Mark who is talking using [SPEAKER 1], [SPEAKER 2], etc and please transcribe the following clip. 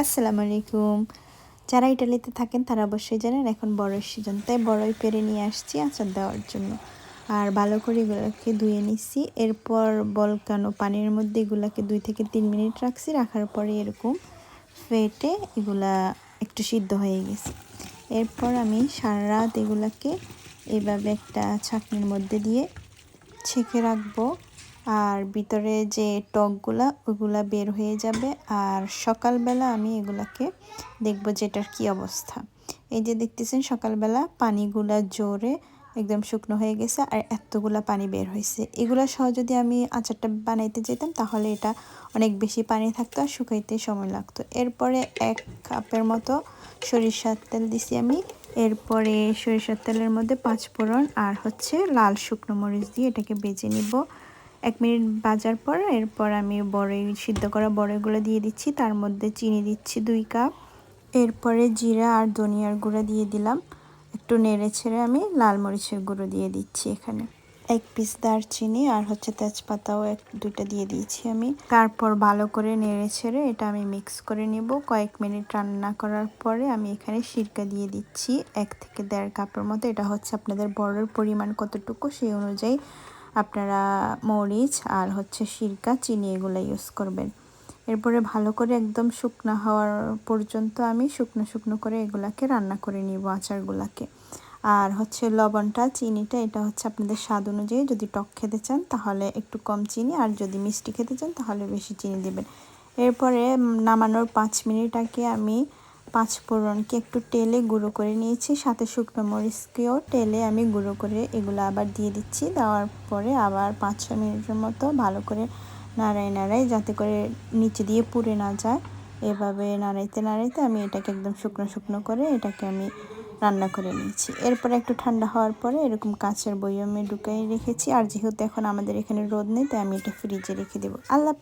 [SPEAKER 1] আসসালামু আলাইকুম যারা ইটালিতে থাকেন, তারা অবশ্যই জানেন এখন বড়ের সিজন তাই বড়ই পেরে নিয়ে আসছি আচার দেওয়ার জন্য। আর ভালো করে এগুলোকে ধুয়ে নিচ্ছি। এরপর বলকানো পানির মধ্যে এগুলাকে দুই থেকে তিন মিনিট রাখছি। রাখার পরে এরকম ফেটে এগুলা একটু সিদ্ধ হয়ে গেছে। এরপর আমি সারা রাত এগুলাকে এইভাবে একটা ছাকনির মধ্যে দিয়ে ছেঁকে রাখব। আর ভিতরে যে টকগুলা ওগুলা বের হয়ে যাবে। আর সকালবেলা আমি এগুলাকে দেখব যে এটার কী অবস্থা। এই যে দেখতেছেন, সকালবেলা পানিগুলা জোরে একদম শুকনো হয়ে গেছে আর এতগুলা পানি বের হয়েছে। এগুলা সহ যদি আমি আচারটা বানাইতে যেতাম, তাহলে এটা অনেক বেশি পানি থাকতো আর শুকাইতে সময় লাগতো। এরপরে এক কাপের মতো সরিষার তেল দিছি আমি। এরপরে সরিষার তেলের মধ্যে পাঁচ ফোড়ন আর হচ্ছে লাল শুকনো মরিচ দিয়ে এটাকে বেজে নিব। এক মিনিট বাজার পর এরপর আমি বড়ই সিদ্ধ করা বড়ইগুলো দিয়ে দিচ্ছি। তার মধ্যে চিনি দিচ্ছি দুই কাপ। এরপরে জিরা আর ধনিয়ার গুঁড়া দিয়ে দিলাম। একটু নেড়ে ছেড়ে আমি লাল মরিচের গুঁড়ো দিয়ে দিচ্ছি এখানে। এক পিস দারচিনি আর হচ্ছে তেজপাতাও এক, দুইটা দিয়ে দিয়েছি আমি। তারপর ভালো করে নেড়ে ছেড়ে এটা আমি মিক্স করে নেব। কয়েক মিনিট রান্না করার পরে আমি এখানে সিরকা দিয়ে দিচ্ছি। এক থেকে দেড় কাপের মতো। এটা হচ্ছে আপনাদের বড়ের পরিমাণ কতটুকু সেই অনুযায়ী আপনারা মরিচ আর হচ্ছে সিরকা, চিনি এগুলো ইউজ করবেন। এরপরে ভালো করে একদম শুকনো হওয়ার পর্যন্ত আমি শুকনো শুকনো করে এগুলাকে রান্না করে নিব আচারগুলাকে। আর হচ্ছে লবণটা, চিনিটা, এটা হচ্ছে আপনাদের স্বাদ অনুযায়ী যদি টক খেতে চান তাহলে একটু কম চিনি, আর যদি মিষ্টি খেতে চান তাহলে বেশি চিনি দেবেন। এরপরে নামানোর পাঁচ মিনিট আগে আমি পাঁচ ফোড়নকে একটু তেলে গুঁড়ো করে নিয়েছি, সাথে শুকনো মরিচকেও তেলে আমি গুঁড়ো করে এগুলো আবার দিয়ে দিচ্ছি। দেওয়ার পরে আবার পাঁচ ছ মিনিটের মতো ভালো করে নাড়াই নাড়াই যাতে করে নিচে দিয়ে পুড়ে না যায়। এভাবে নাড়াইতে নাড়াইতে আমি এটাকে একদম শুকনো শুকনো করে এটাকে আমি রান্না করে নিয়েছি। এরপরে একটু ঠান্ডা হওয়ার পরে এরকম কাঁচের বইয়মে ঢুকাই রেখেছি। আর যেহেতু এখন আমাদের এখানে রোদ নেই, তাই আমি এটা ফ্রিজে রেখে দেবো। আল্লাহ